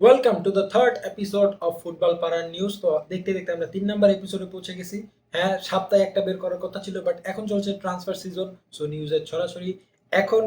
Welcome to the third episode of football পাড়ার news তো দেখতে দেখতে আমরা তিন নাম্বার এপিসোডে পৌঁছে গেছি। হ্যাঁ সপ্তাহে একটা বের করার কথা ছিল বাট এখন চলছে ট্রান্সফার সিজন সো নিউজের ছড়াছড়ি। এখন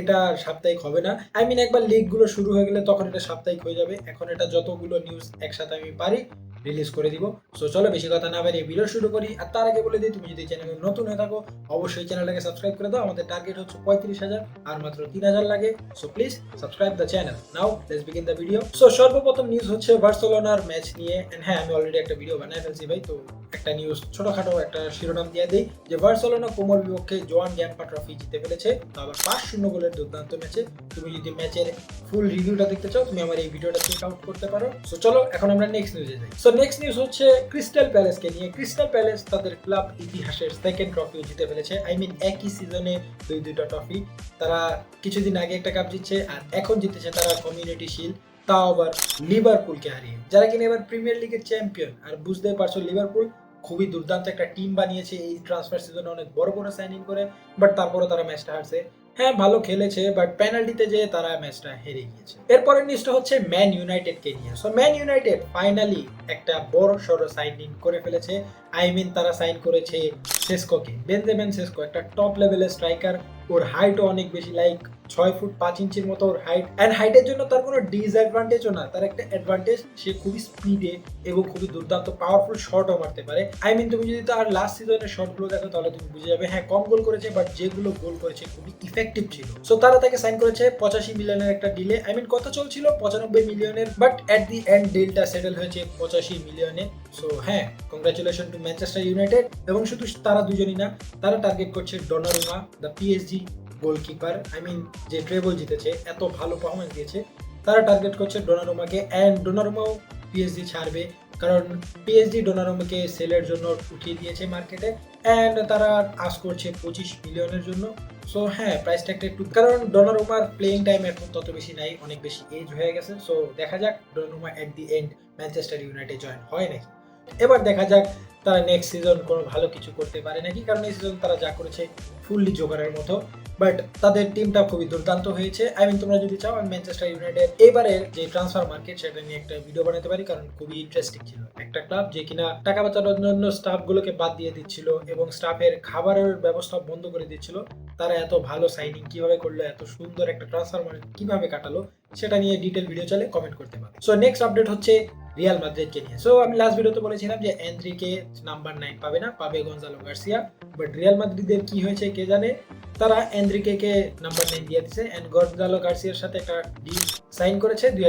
এটা সাপ্তাহিক হবে না। আই মিন একবার লিগগুলো শুরু হয়ে গেলে তখন এটা সাপ্তাহিক হয়ে যাবে। এখন এটা যতগুলো নিউজ একসাথে আমি পারি রিলিজ করে দিব। সো চলো বেশি কথা না বাড়িয়ে ভিডিও শুরু করি। আর তার আগে বলে দিই, তুমি যদি চ্যানেলে নতুন হয়ে থাকো, অবশ্যই চ্যানেলটাকে সাবস্ক্রাইব করে দাও। আমাদের টার্গেট হচ্ছে পঁয়ত্রিশ হাজার, আর মাত্র তিন হাজার লাগে। So please subscribe the channel now let's begin the video so সর্বপ্রথম নিউজ হচ্ছে বার্সেলোনার ম্যাচ নিয়ে। এন্ড হ্যাঁ আমি অলরেডি একটা ভিডিও বানায় ফেলছি ভাই। তো একটা নিউজ ছোটখাটো একটা শিরোনাম দিয়ে দিই। যে বার্সেলোনা কোমর বিপক্ষে জোয়ান গ্যাম্পা ট্রফি জিতে ফেলেছে। তো আবার পাঁচ শূন্য গোলের দুর্দান্ত ম্যাচে। তুমি যদি ম্যাচের ফুল রিভিউটা দেখতে চাও, তুমি আমার এই ভিডিওটা চেক আউট করতে পারো। সো চলো, এখন আমরা নেক্সট নিউজে যাই। সো নেক্সট নিউজ হচ্ছে ক্রিস্টাল প্যালেসকে নিয়ে। ক্রিস্টাল প্যালেস তাদের ক্লাব ইতিহাসের সেকেন্ড ট্রফিও জিতে ফেলেছে। আই মিন একই সিজনে দুই, দুইটা ট্রফি তারা কিছুদিন আগে একটা কাপ জিতছে, আর এখন জিতেছে তারা কমিউনিটি শিল্ড তাও আবার লিভারপুলকে হারিয়ে। যারা কিনা এবার প্রিমিয়ার লিগের চ্যাম্পিয়ন আর বুঝতে পারছ লিভারপুল খুবই দুর্দান্ত একটা টিম বানিয়েছে এই ট্রান্সফার সিজনে অনেক বড় বড় সাইন ইন করে বাট তারপরে তারা ম্যাচটা হারছে। হ্যাঁ ভালো খেলেছে বাট পেনাল্টিতে যেয়ে তারা ম্যাচটা হেরে গিয়েছে। এরপরের নিউজটা হচ্ছে ম্যান ইউনাইটেড কে নিয়ে। সো ম্যান ইউনাইটেড ফাইনালি একটা বড় সড়ো সাইন ইন করে ফেলেছে। আই মিন তারা সাইন করেছে সেসকোকে বেনজেমেন সেসকো একটা টপ লেভেলের স্ট্রাইকার ওর হাইটও অনেক বেশি লাইক ছয় ফুট পাঁচ ইঞ্চির মতো ওর হাইট অ্যান্ড হাইটের জন্য তার কোনো ডিসঅ্যাডভান্টেজও না, তার একটা অ্যাডভান্টেজ সে খুবই স্পিডে এবং খুবই দুর্দান্ত পাওয়ারফুল শটও মারতে পারে। আই মিন তুমি যদি তার লাস্ট সিজনের শটগুলো দেখো, তাহলে তুমি বুঝে যাবে হ্যাঁ কম গোল করেছে বাট যেগুলো গোল করেছে খুবই ইফেক্টিভ ছিল। সো তারা তাকে সাইন করেছে পঁচাশি মিলিয়নের একটা ডিলে আই মিন কত চলছিল পঁচানব্বই মিলিয়নের বাট অ্যাট দি এন্ড ডিলটা সেটেল হয়েছে পঁচাশি মিলিয়নে সো হ্যাঁ কংগ্রাচুলেশন টু ম্যানচেস্টার ইউনাইটেড এবং শুধু তারা দুজনই না, তারা টার্গেট করছে Donnarumma the PSG goalkeeper I mean যে ট্রেবল জিতেছে, এত ভালো পারফরমেন্স দিয়েছে, তারা টার্গেট করছে ডোনারুমাকে অ্যান্ড ডোনারুমাও পিএসজি ছাড়বে, কারণ পিএসজি ডোনারুমাকে সেলের জন্য উঠিয়ে দিয়েছে মার্কেটে অ্যান্ড তারা আস করছে পঁচিশ মিলিয়নের জন্য। সো হ্যাঁ প্রাইস ট্যাগটা একটু, কারণ ডোনারুমার প্লেইং টাইম এখন তত বেশি নাই, অনেক বেশি এজ হয়ে গেছে। সো দেখা যাক Donnarumma at the end Manchester United join হয় নাকি। এবার দেখা যাক তারা নেক্সট সিজন কোনো ভালো কিছু করতে পারে নাকি? কারণ এই সিজন তারা যা করেছে ফুললি জোগাড়ের মতো। বাট তাদের টিমটা খুবই দুর্দান্ত হয়েছে। আই মিন তোমরা যদি চাও, আমি ম্যানচেস্টার ইউনাইটেড এবারের যে ট্রান্সফার মার্কেট সেটা নিয়ে একটা ভিডিও বানাতে পারি, কারণ খুবই ইন্টারেস্টিং ছিল। একটা ক্লাব যে কিনা টাকা বাঁচানোর জন্য স্টাফগুলোকে বাদ দিয়ে দিচ্ছিল এবং স্টাফের খাবারের ব্যবস্থা বন্ধ করে দিচ্ছিল। তারা এত ভালো সাইনিং কীভাবে করল, এত সুন্দর একটা ট্রান্সফার মার্কেট কীভাবে কাটালো, সেটা নিয়ে ডিটেল ভিডিও চলে কমেন্ট করতে পারো। সো নেক্সট আপডেট হচ্ছে রিয়াল মাদ্রিদকে নিয়ে। সো আমি লাস্ট ভিডিওতে বলেছিলাম যে এন্দ্রিকে নাম্বার নাইন পাবে না, পাবে গঞ্জালো গার্সিয়া বাট রিয়াল মাদ্রিদের কি হয়েছে কে জানে? তারা এন্দ্রিকে নাম্বার নাইন দিয়ে দিছে অ্যান্ড গর্দালো গার্সিয়ার সাথে একটা ডিল সাইন করেছে দুই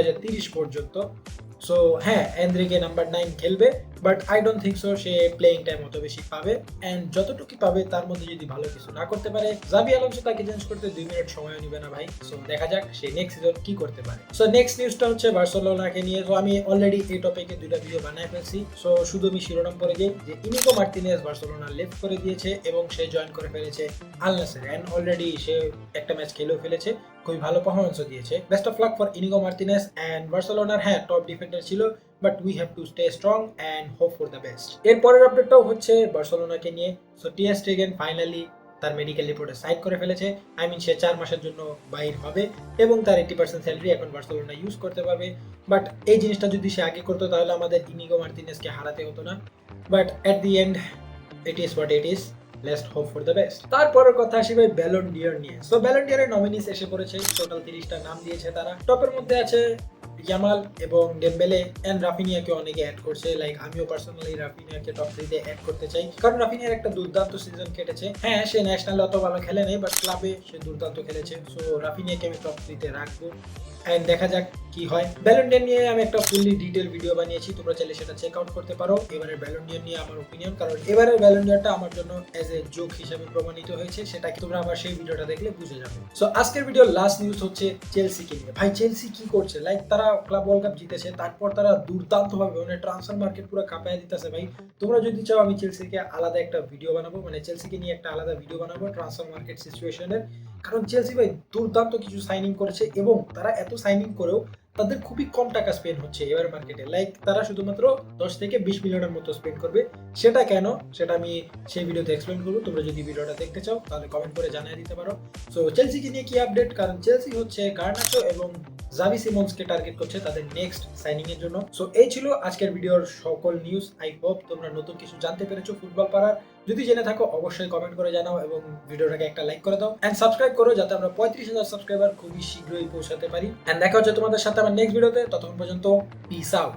পর্যন্ত। সো হ্যাঁ এন্দ্রিকে নাম্বার নাইন খেলবে। But I don't think so say playing time অত বেশি পাবে। অ্যান্ড যতটুকু পাবে, তার মধ্যে যদি ভালো কিছু না করতে পারে জাবি আলমসো তাকে চেঞ্জ করতে দুই মিনিট সময় নিবে না ভাই। সো দেখা যাক সে নেক্সট সিজন কি করতে পারে। সো নেক্সট নিউজটা হচ্ছে বার্সেলোনাকে নিয়ে। তো আমি অলরেডি এই টপিকে দুইটা ভিডিও বানায় ফেলছি। সো শুধু আমি শিরোনাম পরে যাই যে ইনিকো মার্টিনেস বার্সেলোনা লেফট করে দিয়েছে এবং সে জয়েন করে ফেলেছে আল নাসের অ্যান্ড অলরেডি সে একটা ম্যাচ খেলেও ফেলেছে, খুবই ভালো পারফরমেন্সও দিয়েছে। Best of luck for Inigo Martinez and বার্সেলোনার হ্যাঁ টপ ডিফেন্ডার ছিল। But we have to stay strong and hope for the best এর পরের আপডেটটাও হচ্ছে বার্সেলোনাকে নিয়ে। সো টিএস টেগেন ফাইনালি তার মেডিকেল রিপোর্টে সাইন করে ফেলেছে। আই মিন সে চার মাসের জন্য বাইর হবে এবং তার এইটি পার্সেন্ট স্যালারি এখন বার্সেলোনা ইউজ করতে পারবে। বাট এই জিনিসটা যদি সে আগে করতো, তাহলে আমাদের ইনিগো মার্টিনেসকে হারাতে হতো না। But at the end it is what it is least hope for the best তারপরের কথা আসি ভাই ব্যালন ডিয়ার নিয়ে। সো ব্যালন ডিয়ারের নমিনিস এসে পড়েছে। টোটাল তিরিশটা নাম দিয়েছে তারা। টপের মধ্যে আছে ইয়ামাল এবং ডেম্বেলে এন্ড রাফিনিয়াকে অনেকে অ্যাড করছে। লাইক আমিও পার্সোনালি রাফিনিয়াকে টপ থ্রিতে অ্যাড করতে চাই। কারণ রাফিনিয়ার একটা দুর্দান্ত সিজন কেটেছে। হ্যাঁ সে ন্যাশনাল অত ভালো খেলে নেই বাট ক্লাবে সে দুর্দান্ত খেলেছে। সো রাফিনিয়াকে আমি টপ থ্রিতে রাখব। অ্যান্ড দেখা যাক কি হয়। ব্যালন্ডিয়ার নিয়ে আমি একটা ফুললি ডিটেল ভিডিও বানিয়েছি, তোমরা চাইলে সেটা চেক আউট করতে পারো। এবারের ব্যালন্ডিয়ার নিয়ে আমার ওপিনিয়ন কারণ এবারের ব্যালন্ডিয়ারটা আমার জন্য অ্যাজ এ জোক হিসেবে প্রমাণিত হয়েছে, সেটা তোমরা আমার সেই ভিডিওটা দেখলে বুঝে যাবে। সো আজকের ভিডিও লাস্ট নিউজ হচ্ছে চেলসিকে নিয়ে। ভাই চেলসি কি করছে? লাইক তারা ক্লাব ওয়ার্ল্ড কাপ জিতেছে, তারপর তারা দুর্দান্ত ভাবে মানে ট্রান্সফার মার্কেট পুরো কাঁপায় দিতেছে ভাই। তোমরা যদি চাও আমি চেলসিকে আলাদা একটা ভিডিও বানাবো মানে চেলসিকে নিয়ে একটা আলাদা ভিডিও বানাবো ট্রান্সফার মার্কেট সিচুয়েশনের কারণ চেলসি ভাই দুর্দান্ত কিছু সাইনিং করেছে এবং তারা এত সাইনিং করেও তাদের খুবই কম টাকা স্পেন্ড হচ্ছে এবার মার্কেটে লাইক তারা শুধুমাত্র দশ থেকে বিশ মিলিয়নের মতো স্পেন্ড করবে। সেটা কেন? সেটা আমি সেই ভিডিওতে এক্সপ্লেন করব। তোমরা যদি ভিডিওটা দেখতে চাও, তাহলে কমেন্ট করে জানিয়ে দিতে পারো। সো চেলসিকে নিয়ে কি আপডেট কারণ চেলসি হচ্ছে গার্নাচো এবং জাভি সিমন্সকে টার্গেট করছে তাদের নেক্সট সাইনিং এর জন্য। সো এই ছিল আজকের ভিডিওর সকল নিউজ আই হোপ তোমরা নতুন কিছু জানতে পেরেছ ফুটবল পাড়ার। যদি জেনে থাকো, অবশ্যই কমেন্ট করে জানাও এবং ভিডিওটাকে একটা লাইক করে দাও। এন্ড সাবস্ক্রাইব করো যাতে আমরা পঁয়ত্রিশ হাজার সাবস্ক্রাইবার খুবই শীঘ্রই পৌঁছাতে পারি। অ্যান্ড দেখা হচ্ছে তোমাদের সাথে আমার নেক্সট ভিডিওতে ততক্ষণ পর্যন্ত পিস আউট